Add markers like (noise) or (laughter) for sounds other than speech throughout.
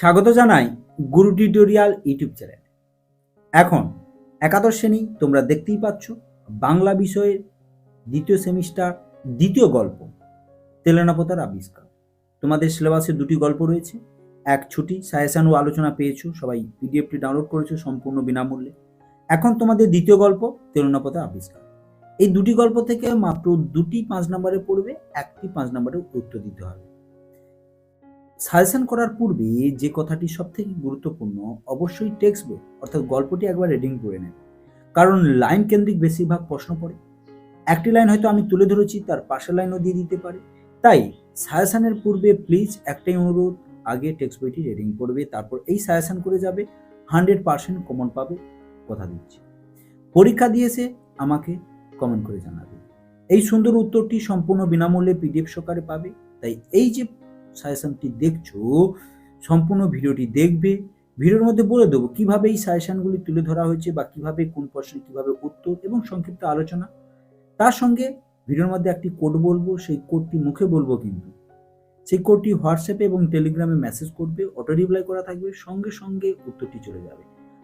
স্বাগত জানাই গুরু tutorial YouTube channel. এখন একাদশ শ্রেণি তোমরা দেখতেই পাচ্ছ বাংলা বিষয়ের দ্বিতীয় সেমিস্টার, দ্বিতীয় গল্প, তেলেনাপতার আবিষ্কার। তোমাদের সিলেবাসে দুটি গল্প রয়েছে, এক ছুটি, সাজেশন ও আলোচনা পেয়েছ, সবাই পিডিএফটি ডাউনলোড করেছ সম্পূর্ণ বিনামূল্যে। এখন তোমাদের দ্বিতীয় গল্প, তেলেনাপতার আবিষ্কার। এই দুটি গল্প থেকে মাত্র দুটি পাঁচ নম্বরে পড়বে, একটি পাঁচ নম্বরে উত্তর দিতে হবে। সাজেশন করার পূর্বে যে কথাটি সব থেকে গুরুত্বপূর্ণ, অবশ্যই টেক্সট বই অর্থাৎ গল্পটি একবার রিডিং করে নেবে। কারণ লাইন কেন্দ্রিক বেশিরভাগ প্রশ্ন পড়ে। একটি লাইন হয়তো আমি তুলে ধরেছি, তার পাশের লাইনও দিয়ে দিতে পারে। তাই সাজেশনের পূর্বে প্লিজ একটাই অনুরোধ, আগে টেক্সট বইটি রিডিং করবে, তারপর এই সাজেশন করে যাবে হান্ড্রেড পার্সেন্ট কমন পাবে, কথা দিচ্ছি। পরীক্ষা দিয়েছে, আমাকে কমেন্ট করে জানাবে। এই সুন্দর উত্তরটি সম্পূর্ণ বিনামূল্যে পিডিএফ সহকারে পাবে। তাই এই যে সাজেশনটি দেখছ, সম্পূর্ণ ভিডিওটি দেখবে। ভিডিওর মধ্যে বলে দেবো কীভাবে এই সাজেশনগুলি তুলে ধরা হয়েছে বা কীভাবে কোন প্রশ্নে, কীভাবে উত্তর এবং সংক্ষিপ্ত আলোচনা। তার সঙ্গে ভিডিওর মধ্যে একটি কোড বলব, সেই কোডটি মুখে বলব কিন্তু। সেই কোডটি হোয়াটসঅ্যাপে এবং টেলিগ্রামে মেসেজ করবে, অটো রিপ্লাই করা থাকবে, সঙ্গে সঙ্গে উত্তরটি চলে যাবে।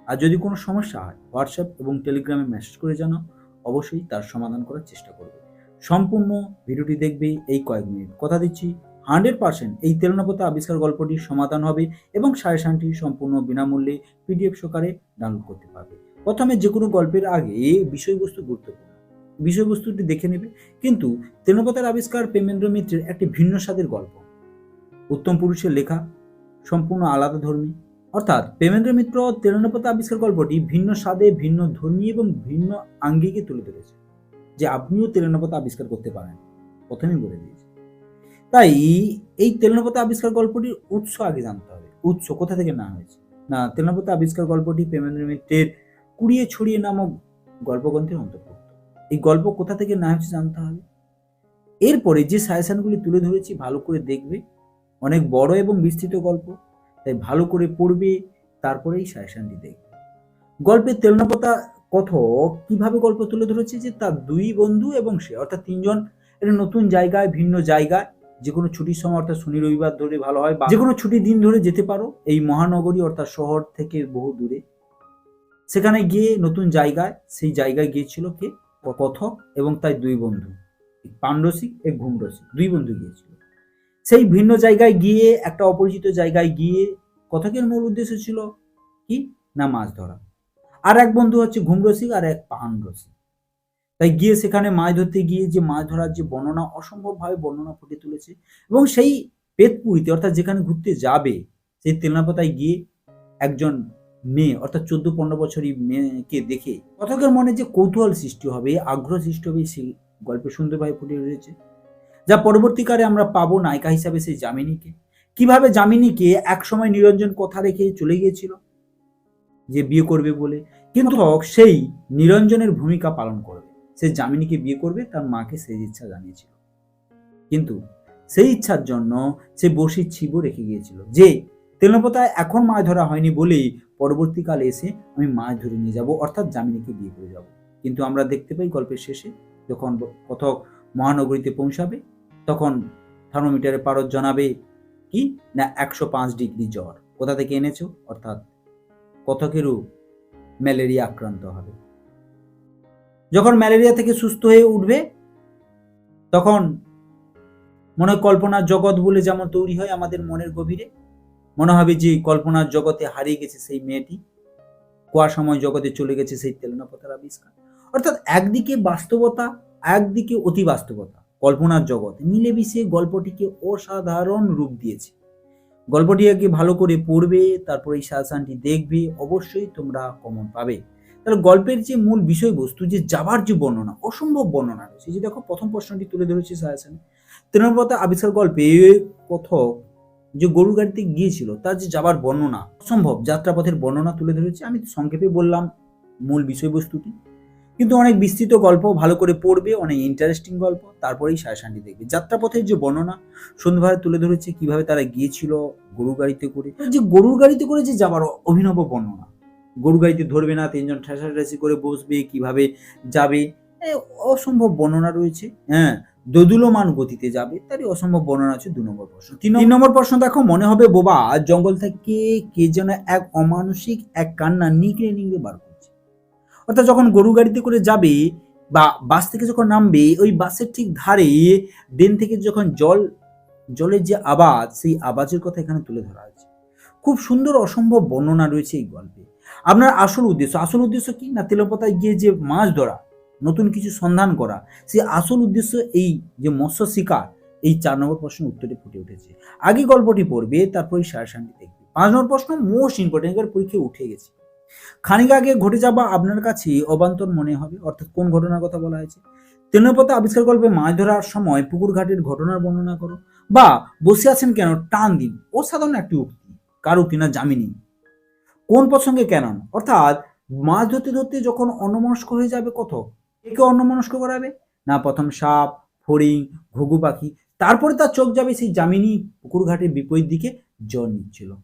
আর যদি কোনো সমস্যা হয়, হোয়াটসঅ্যাপ এবং টেলিগ্রামে মেসেজ করে জানাও, অবশ্যই তার সমাধান করার চেষ্টা করবে। সম্পূর্ণ ভিডিওটি দেখবে এই কয়েক মিনিট। কথা দিচ্ছি হান্ড্রেড পার্সেন্ট এই তেলনাপতা আবিষ্কার গল্পটির সমাধান হবে এবং সাজেশনটি সম্পূর্ণ বিনামূল্যে পিডিএফ সহকারে ডাউনলোড করতে পারবে। প্রথমে যে কোনো গল্পের আগে বিষয়বস্তু গুরুত্বপূর্ণ। বিষয়বস্তুটি দেখে নেবে, কিন্তু তেলনাপতার আবিষ্কার প্রেমেন্দ্র মিত্রের একটি ভিন্ন স্বাদের গল্প। উত্তম পুরুষের লেখা, সম্পূর্ণ আলাদা ধর্মী। অর্থাৎ প্রেমেন্দ্র মিত্র তেলনাপতা আবিষ্কার গল্পটি ভিন্ন স্বাদে, ভিন্ন ধর্মী এবং ভিন্ন আঙ্গিকে তুলে ধরেছে, যে আপনিও তেলনাপতা আবিষ্কার করতে পারেন। প্রথমেই বলে দিয়েছে। তাই এই তেলনাপতা আবিষ্কার গল্পটির উৎস আগে জানতে হবে। উৎস কোথা থেকে না হয়েছে? না তেলনাপতা আবিষ্কার গল্পটি প্রেমেন্দ্র মিত্রের কুড়িয়ে ছড়িয়ে নামক গল্পগ্রন্থের অন্তর্ভুক্ত। এই গল্প কোথা থেকে না হয়েছে জানতে হবে। এরপরে যে সাজেশনগুলি তুলে ধরেছি, ভালো করে দেখবে। অনেক বড় এবং বিস্তৃত গল্প, তাই ভালো করে পড়বে, তারপরেই সাজেশনটি দেখবে। গল্পের তেলনাপতা কথক কীভাবে গল্প তুলে ধরেছে যে তার দুই বন্ধু এবং সে, অর্থাৎ তিনজন একটা নতুন জায়গায়, ভিন্ন জায়গায় যে কোনো ছুটির সময় অর্থাৎ শনি, রবিবার ধরে ভালো হয়, বা যে কোনো ছুটির দিন ধরে যেতে পারো, এই মহানগরী অর্থাৎ শহর থেকে বহু দূরে। সেখানে গিয়ে নতুন জায়গায়, সেই জায়গায় গিয়েছিল কে? কথক এবং তার দুই বন্ধু। পাণ্ডসিক এক ঘুমরসিক দুই বন্ধু গিয়েছিল। সেই ভিন্ন জায়গায় গিয়ে, একটা অপরিচিত জায়গায় গিয়ে কথকের মূল উদ্দেশ্য ছিল কি? না মাছ ধরা। আর এক বন্ধু হচ্ছে ঘুমরসিক আর এক পান রসিক তাই গিয়ে সেখানে মাছ ধরতে গিয়ে যে মাছ ধরার যে বর্ণনা অসম্ভবভাবে বর্ণনা ফুটে তুলেছে এবং সেই পেতপুরিতে অর্থাৎ যেখানে ঘুরতে যাবে সেই তেলনাপাতায় গিয়ে একজন মেয়ে অর্থাৎ চোদ্দ পনেরো বছরই মেয়েকে দেখে কথকের মনে যে কৌতূহল সৃষ্টি হবে আগ্রহ সৃষ্টি হবে সেই গল্পে সুন্দরভাবে ফুটে রয়েছে যা পরবর্তীকালে আমরা পাবো নায়িকা হিসাবে সেই যামিনীকে। কীভাবে যামিনীকে একসময় নিরঞ্জন কথা রেখে চলে গিয়েছিল যে বিয়ে করবে বলে কিন্তু (laughs) সেই নিরঞ্জনের ভূমিকা পালন করবে। সে যামিনীকে বিয়ে করবে, তার মাকে সেই ইচ্ছা জানিয়েছিল। কিন্তু সেই ইচ্ছার জন্য সে বসির ছিব রেখে গিয়েছিল যে, তেলনপতায় এখন মাছ ধরা হয়নি বলেই পরবর্তীকালে এসে আমি মাছ ধরে নিয়ে যাব, অর্থাৎ যামিনীকে বিয়ে করে যাব। কিন্তু আমরা দেখতে পাই গল্পের শেষে, যখন কথক মহানগরীতে পৌঁছাবে, তখন থার্মোমিটারে পারদ জানাবে কি, না, একশো পাঁচ ডিগ্রি জ্বর। কোথা থেকে এনেছো? অর্থাৎ কথকেরও ম্যালেরিয়া আক্রান্ত হবে। যখন ম্যালেরিয়া থেকে সুস্থ হয়ে উঠবে, তখন মনে কল্পনার জগৎ বলে যেমন তৈরি হয় আমাদের মনের গভীরে, মনে হবে যে কল্পনার জগতে হারিয়ে গেছে সেই মেয়েটি, কুয়াশাময় জগতে চলে গেছে সেই তেলনাপতার আবিষ্কার। অর্থাৎ একদিকে বাস্তবতা, একদিকে অতি বাস্তবতা, কল্পনার জগৎ। মিলেমিশে গল্পটিকে অসাধারণ রূপ দিয়েছে। গল্পটিকে ভালো করে পড়বে, তারপর এই সাজেশনটি দেখবে, অবশ্যই তোমরা কমন পাবে। তাহলে গল্পের যে মূল বিষয়বস্তু যে যাবার যে বর্ণনা, অসম্ভব বর্ণনা রয়েছে যে দেখো প্রথম প্রশ্নটি তুলে ধরেছে সাজেশনে তৃণমূলতা আবিষ্কার গল্পে কথক যে গরু গাড়িতে গিয়েছিল, তার যে যাবার বর্ণনা, অসম্ভব যাত্রাপথের বর্ণনা তুলে ধরেছে। আমি সংক্ষেপে বললাম মূল বিষয়বস্তুটি। কিন্তু অনেক বিস্তৃত গল্প ভালো করে পড়বে, অনেক ইন্টারেস্টিং গল্প, তারপরেই সাজেশনটি দেখবে। যাত্রাপথের যে বর্ণনা সুন্দরভাবে তুলে ধরেছে কীভাবে তারা গিয়েছিল গরু গাড়িতে করে। যে গরুর গাড়িতে করে যে যাবার অভিনব বর্ণনা গরু গাড়িতে ধরবে না, তিনজন ঠেসাঠেসি করে বসবে, কীভাবে যাবে? অসম্ভব বর্ণনা রয়েছে হ্যাঁ দোদুলমান গতিতে যাবে, তারই অসম্ভব বর্ণনা আছে দু নম্বর প্রশ্ন। তিন নম্বর প্রশ্ন দেখো, মনে হবে বোবা, জঙ্গল থেকে কে যেন এক অমানসিক এক কান্না নিকড়ে নিকড়ে বার করছে। অর্থাৎ যখন গরু গাড়িতে করে যাবে বা বাস থেকে যখন নামবে, ওই বাসের ঠিক ধারে ড্রেন থেকে যখন জল, জলের যে আওয়াজ সেই আওয়াজের কথা এখানে তুলে ধরা আছে খুব সুন্দর অসম্ভব বর্ণনা রয়েছে এই গল্পে। আপনার আসল উদ্দেশ্য আসল উদ্দেশ্য কি? না তেলপাতায় গিয়ে যে মাছ ধরা, নতুন কিছু সন্ধান করা, সেই আসল উদ্দেশ্য এই যে মৎস্য শিকার, এই চার নম্বর প্রশ্নের উত্তরে ফুটে উঠেছে। আগে গল্পটি পড়বে তারপরে সারসানটি দেখবে। পাঁচ নম্বর প্রশ্ন, মোস্ট ইম্পর্টেন্ট এবার পরীক্ষায় উঠে গেছে। খানিক আগে ঘটে যাবা আপনার কাছে অবান্তর মনে হবে, অর্থাৎ কোন ঘটনার কথা বলা হয়েছে? তেলপাতা আবিষ্কার গল্পে মাছ ধরার সময় পুকুর ঘাটের ঘটনার বর্ণনা করো, বা বসে আছেন কেন টান দিন, অসাধারণ একটি উক্তি, কারও উক্তি না জামিনী কোন প্রসঙ্গে কেন অর্থাৎ মাছ ধরতে ধরতে যখন অন্যমনস্ক হয়ে যাবে কত? একে অন্যমনস্ক করাবে? না, প্রথম সাপ ফড়িং ঘুঘু পাখি, তারপরে তার চোখ যাবে সেই জামিনী পুকুর ঘাটের বিপরীত দিকে জল নিচ্ছিল।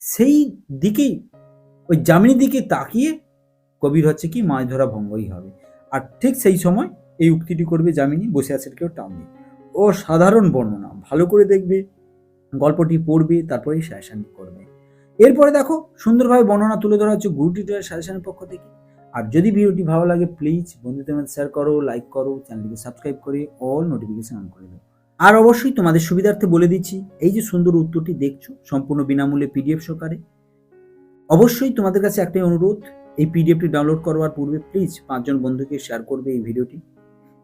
সেই দিকেই, ওই জামিনীর দিকে তাকিয়ে কবির হচ্ছে কি, মাছ ধরা ভঙ্গই হবে। আর ঠিক সেই সময় এই উক্তিটি করবে জামিনী বসে আছে কেউ দিয়ে। ও সাধারণ বর্ণনা, ভালো করে দেখবে, গল্পটি পড়বে, তারপরেই সাজেশনটি করবে। এরপরে দেখো, সুন্দরভাবে বর্ণনা তুলে ধরা হচ্ছে গুরু টিউটোরিয়াল সাজেশনের পক্ষ থেকে। আর যদি ভিডিওটি ভালো লাগে প্লিজ বন্ধুদের মধ্যে শেয়ার করো লাইক করো চ্যানেলটিকে সাবস্ক্রাইব করে অল নোটিফিকেশন অন করে দাও। আর অবশ্যই তোমাদের সুবিধার্থে বলে দিচ্ছি, এই যে সুন্দর উত্তরটি দেখছ, সম্পূর্ণ বিনামূল্যে পিডিএফ সহকারে। অবশ্যই তোমাদের কাছে একটাই অনুরোধ, এই পিডিএফটি ডাউনলোড করবার পূর্বে প্লিজ পাঁচজন বন্ধুকে শেয়ার করবে এই ভিডিওটি।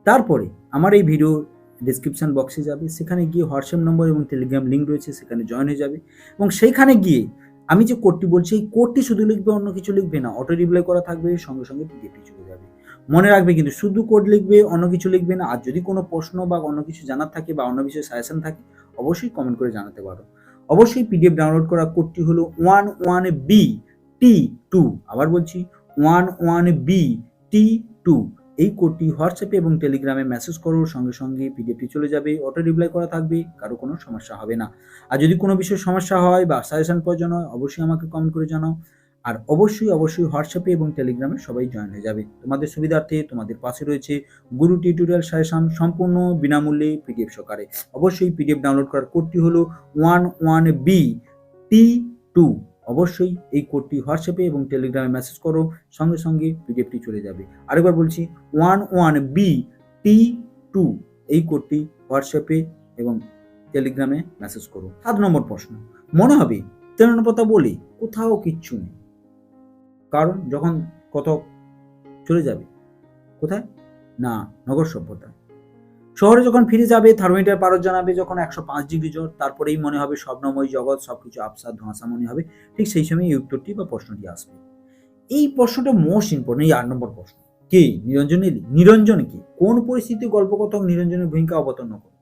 তারপরে আমার এই ভিডিও ডিসক্রিপশন বক্সে যাবে, সেখানে গিয়ে হোয়াটসঅ্যাপ নম্বর এবং টেলিগ্রাম লিঙ্ক রয়েছে, সেখানে জয়েন হয়ে যাবে। এবং সেইখানে গিয়ে আমি যে কোডটি বলছি, এই কোডটি শুধু লিখবে, অন্য কিছু লিখবে না। অটো রিপ্লাই করা থাকবে, সঙ্গে সঙ্গে পিডিএফটি চলে যাবে। মনে রাখবে কিন্তু শুধু কোড লিখবে, অন্য কিছু লিখবে না। আর যদি কোনো প্রশ্ন বা অন্য কিছু জানার থাকে বা অন্য কিছু সাজেশন থাকে, অবশ্যই কমেন্ট করে জানাতে পারো। অবশ্যই পিডিএফ ডাউনলোড করা কোডটি হলো one one B T two আবার বলছি one one B T two এই কোডটি হোয়াটসঅ্যাপে এবং টেলিগ্রামে মেসেজ করো, সঙ্গে সঙ্গে পিডিএফটি চলে যাবে, অটো রিপ্লাই করা থাকবে, কারও কোনো সমস্যা হবে না। আর যদি কোনো বিষয়ে সমস্যা হয় বা সাজেশন প্রয়োজন হয়, অবশ্যই আমাকে কমেন্ট করে জানাও। আর অবশ্যই অবশ্যই হোয়াটসঅ্যাপে এবং টেলিগ্রামে সবাই জয়েন হয়ে যাবে। তোমাদের সুবিধার্থে তোমাদের পাশে রয়েছে গুরু টিউটোরিয়াল সাজেশন সম্পূর্ণ বিনামূল্যে পিডিএফ সহকারে। অবশ্যই পিডিএফ ডাউনলোড করার কোডটি হলো one one B T two. অবশ্যই এই কোডটি হোয়াটসঅ্যাপে এবং টেলিগ্রামে মেসেজ করো, সঙ্গে সঙ্গে পিডিএফটি চলে যাবে। আরেকবার বলছি one one B T two এই কোডটি হোয়াটসঅ্যাপে এবং টেলিগ্রামে মেসেজ করো। সাত নম্বর প্রশ্ন, মনে হবে তেরনপতা বলে, কোথাও কিচ্ছু নেই। কারণ যখন কত চলে যাবে, কোথায়? না, নগর সভ্যতায় শহরে যখন ফিরে যাবে, থার্মোমিটার পারদ জানাবে, যখন একশো পাঁচ ডিগ্রি জ্বর, তারপরেই মনে হবে স্বপ্নময় জগৎ, সবকিছু আবসা ধোঁয়াশা মনে হবে। ঠিক সেই সময় এই উত্তরটি বা প্রশ্নটি আসবে। এই প্রশ্নটা মোস্ট ইম্পর্টেন্ট এই আট নম্বর প্রশ্ন। কে? নিরঞ্জন এলি। নিরঞ্জন কি? কোন পরিস্থিতি গল্পকথক নিরঞ্জনের ভূমিকা অবতীর্ণ করে?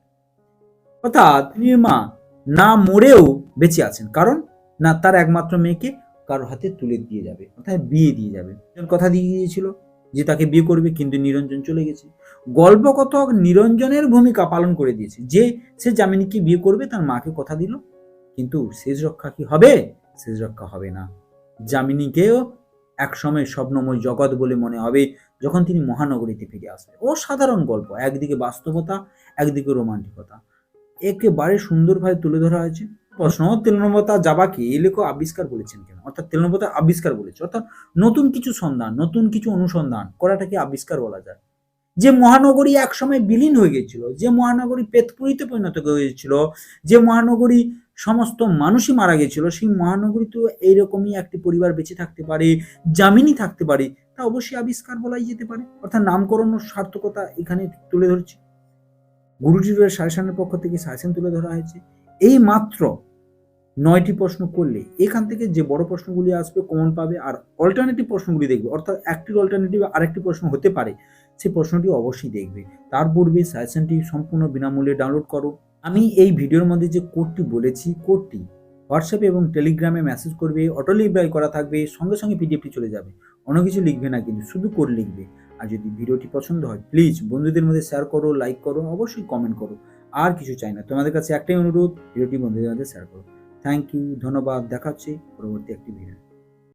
অর্থাৎ মা, না মরেও বেঁচে আছেন। কারণ? না, তার একমাত্র মেয়েকে কারোর হাতে তুলে দিয়ে যাবে। অর্থাৎ বিয়ে দিয়ে যাবে। কথা দিয়ে দিয়েছিল। যে তাকে বিয়ে করবে, কিন্তু নিরঞ্জন চলে গেছে। গল্প গল্পকথক নিরঞ্জনের ভূমিকা পালন করে দিয়েছে। যে সে জামিনীকে বিয়ে করবে, তার মাকে কথা দিল, কিন্তু শেষ রক্ষা কি হবে? শেষ রক্ষা হবে না। জামিনীকেও একসময় স্বপ্নময় জগৎ বলে মনে হবে, যখন তিনি মহানগরীতে ফিরে আসবে। অসাধারণ গল্প। একদিকে বাস্তবতা, একদিকে রোমান্টিকতা। একেবারে সুন্দরভাবে তুলে ধরা হয়েছে। প্রশ্ন, তেলনবতা যাবাকে এই লেখক আবিষ্কার বলেছেন কেন? অর্থাৎ তেলনবতা আবিষ্কার বলেছে। অর্থাৎ নতুন কিছু সন্ধান, নতুন কিছু অনুসন্ধান করাটাকে আবিষ্কার বলা যায়। যে মহানগরী একসময় বিলীন হয়ে গেছিল, যে মহানগরী পেতপুরিতে পরিণত হয়েছিল, যে মহানগরী সমস্ত মানুষই মারা গেছিল, সেই মহানগরী তো এইরকমই একটি পরিবার বেঁচে থাকতে পারে, জামিনই থাকতে পারে, তা অবশ্যই আবিষ্কার বলাই যেতে পারে। অর্থাৎ নামকরণ সার্থকতা এখানে তুলে ধরছি। গুরুজির সাজেশনের পক্ষ থেকে সাজেশন তুলে ধরা হয়েছে। এই মাত্র নয়টি প্রশ্ন করলে এখান থেকে যে বড় প্রশ্নগুলি আসবে কমন পাবে আর অল্টারনেটিভ প্রশ্নগুলি দেখবে। অর্থাৎ একটির অল্টারনেটিভ আরেকটি প্রশ্ন হতে পারে, সেই প্রশ্নটি অবশ্যই দেখবে। তার পূর্বে সাজেশনটি সম্পূর্ণ বিনামূল্যে ডাউনলোড করো। আমি এই ভিডিওর মধ্যে যে কোডটি বলেছি কোডটি হোয়াটসঅ্যাপে এবং টেলিগ্রামে মেসেজ করবে অটো লিবাই করা থাকবে, সঙ্গে সঙ্গে পিডিএফটি চলে যাবে। অন্য কিছু লিখবে না, কিন্তু শুধু কোড লিখবে। আর যদি ভিডিওটি পছন্দ হয় প্লিজ বন্ধুদের মধ্যে শেয়ার করো লাইক করো, অবশ্যই কমেন্ট করো। আর কিছু চাই না। তোমাদের কাছে একটাই অনুরোধ, ভিডিওটি বন্ধুদের মধ্যে শেয়ার করো। থ্যাংক ইউ ধন্যবাদ দেখা হচ্ছে পরবর্তী একটি ভিডিও